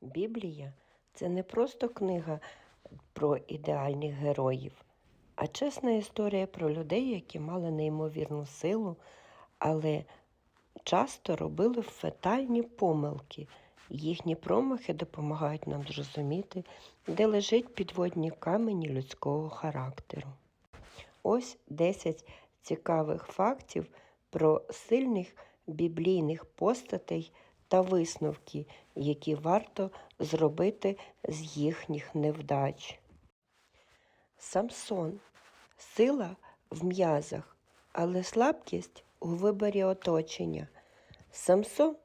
Біблія це не просто книга про ідеальних героїв, а чесна історія про людей, які мали неймовірну силу, але часто робили фатальні помилки. Їхні промахи допомагають нам зрозуміти, де лежать підводні камені людського характеру. Ось 10 цікавих фактів про сильних біблійних постатей та висновки, які варто зробити з їхніх невдач. Самсон сила в м'язах, але слабкість у виборі оточення. Самсон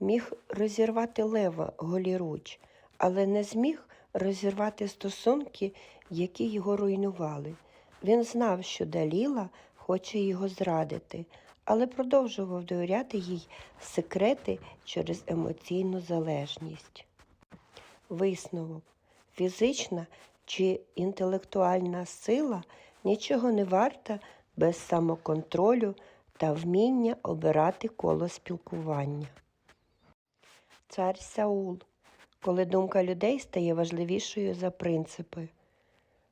міг розірвати лева голіруч, але не зміг розірвати стосунки, які його руйнували. Він знав, що Даліла хоче його зрадити, але продовжував довіряти їй секрети через емоційну залежність. Висновок. Фізична чи інтелектуальна сила нічого не варта без самоконтролю та вміння обирати коло спілкування. Цар Саул, коли думка людей стає важливішою за принципи.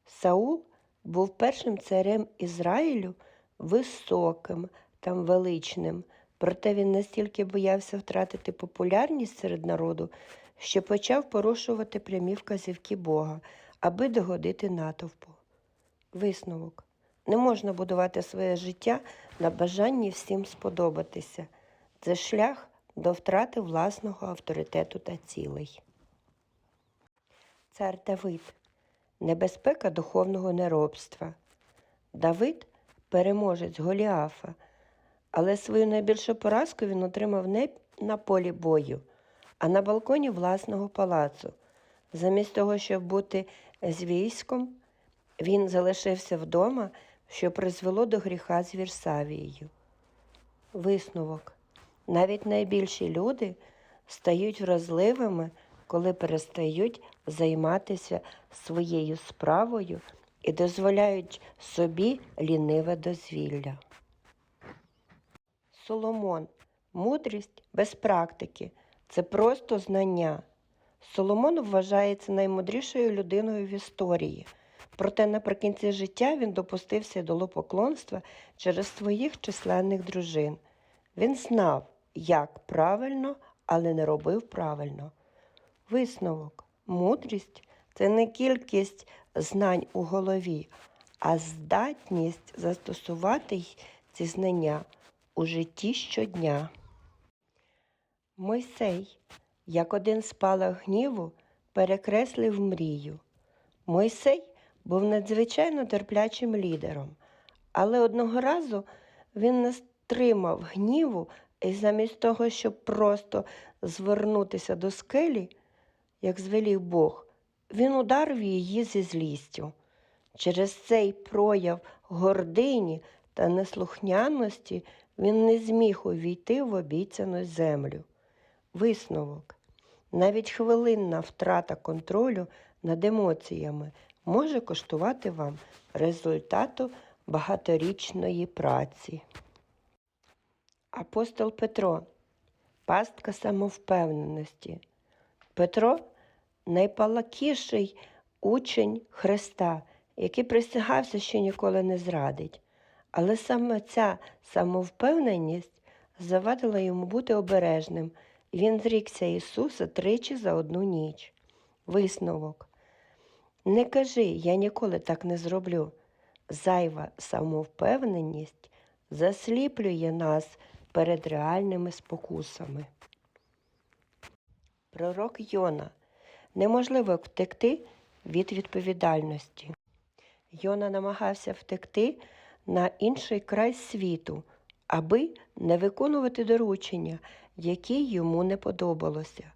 Саул був першим царем Ізраїлю високим та величним, проте він настільки боявся втратити популярність серед народу, що почав порушувати прямі вказівки Бога, аби догодити натовпу. Висновок. Не можна будувати своє життя на бажанні всім сподобатися. Це шлях до втрати власного авторитету та цілей. Цар Давид. Небезпека духовного неробства. Давид переможець Голіафа, але свою найбільшу поразку він отримав не на полі бою, а на балконі власного палацу. Замість того, щоб бути з військом, він залишився вдома, що призвело до гріха з Вірсавією. Висновок. Навіть найбільші люди стають вразливими, коли перестають займатися своєю справою і дозволяють собі ліниве дозвілля. Соломон. Мудрість без практики це просто знання. Соломон вважається наймудрішою людиною в історії. Проте наприкінці життя він допустився до лопоклонства через своїх численних дружин. Він знав, як правильно, але не робив правильно. Висновок. Мудрість це не кількість знань у голові, а здатність застосувати ці знання у житті щодня. Мойсей, як один спалах гніву, перекреслив мрію. Мойсей був надзвичайно терплячим лідером, але одного разу він не стримав гніву і замість того, щоб просто звернутися до скелі, як звелів Бог, він ударив її зі злістю. Через цей прояв гордині та неслухняності він не зміг увійти в обіцяну землю. Висновок. Навіть хвилинна втрата контролю над емоціями може коштувати вам результату багаторічної праці. Апостол Петро пастка самовпевненості. Петро найпалакіший учень Христа, який присягався, що ніколи не зрадить. Але саме ця самовпевненість завадила йому бути обережним, він зрікся Ісуса тричі за одну ніч. Висновок. Не кажи, я ніколи так не зроблю. Зайва самовпевненість засліплює нас перед реальними спокусами. Пророк Йона. Неможливо втекти від відповідальності. Йона намагався втекти на інший край світу, аби не виконувати доручення, які йому не подобалося.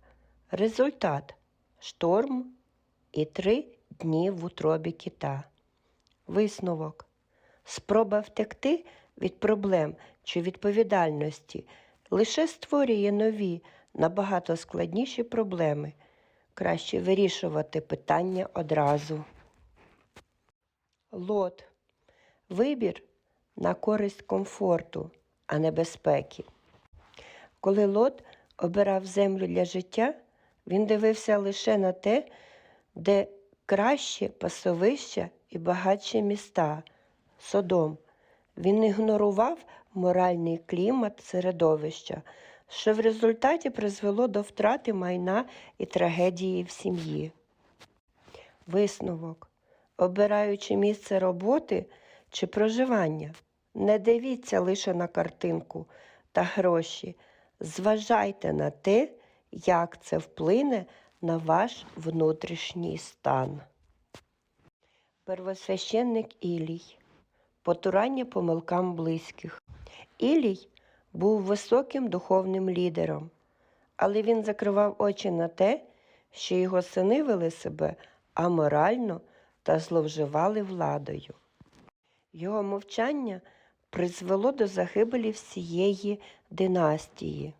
Результат шторм і три дні в утробі кита. Висновок. Спроба втекти від проблем чи відповідальності лише створює нові, набагато складніші проблеми. Краще вирішувати питання одразу. Лот. Вибір на користь комфорту, а не безпеки. Коли Лот обирав землю для життя, Він дивився лише на те, де кращі пасовища і багатші міста Содом. Він ігнорував моральний клімат середовища, що в результаті призвело до втрати майна і трагедії в сім'ї. Висновок. Обираючи місце роботи чи проживання, не дивіться лише на картинку та гроші. Зважайте на те, як це вплине на ваш внутрішній стан. Первосвященник Ілій. Потурання помилкам близьких. Ілій був високим духовним лідером, але він закривав очі на те, що його сини вели себе аморально та зловживали владою. Його мовчання призвело до загибелі всієї династії.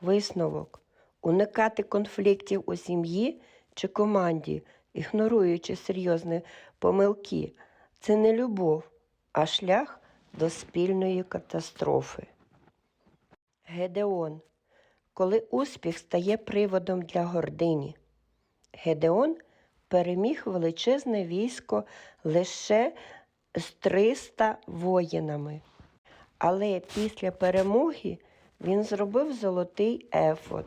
Висновок уникати конфліктів у сім'ї чи команді, ігноруючи серйозні помилки, це не любов, а шлях до спільної катастрофи. Гедеон. Коли успіх стає приводом для гордині. Гедеон переміг величезне військо лише з 300 воїнами. Але після перемоги він зробив золотий ефод.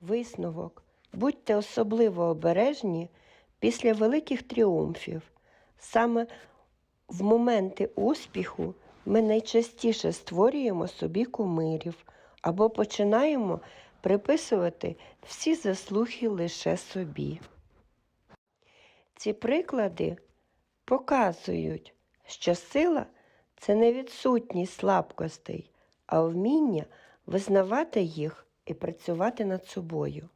Висновок. Будьте особливо обережні після великих тріумфів. Саме в моменти успіху ми найчастіше створюємо собі кумирів або починаємо приписувати всі заслуги лише собі. Ці приклади показують, що сила це не відсутність слабкостей, а вміння визнавати їх і працювати над собою.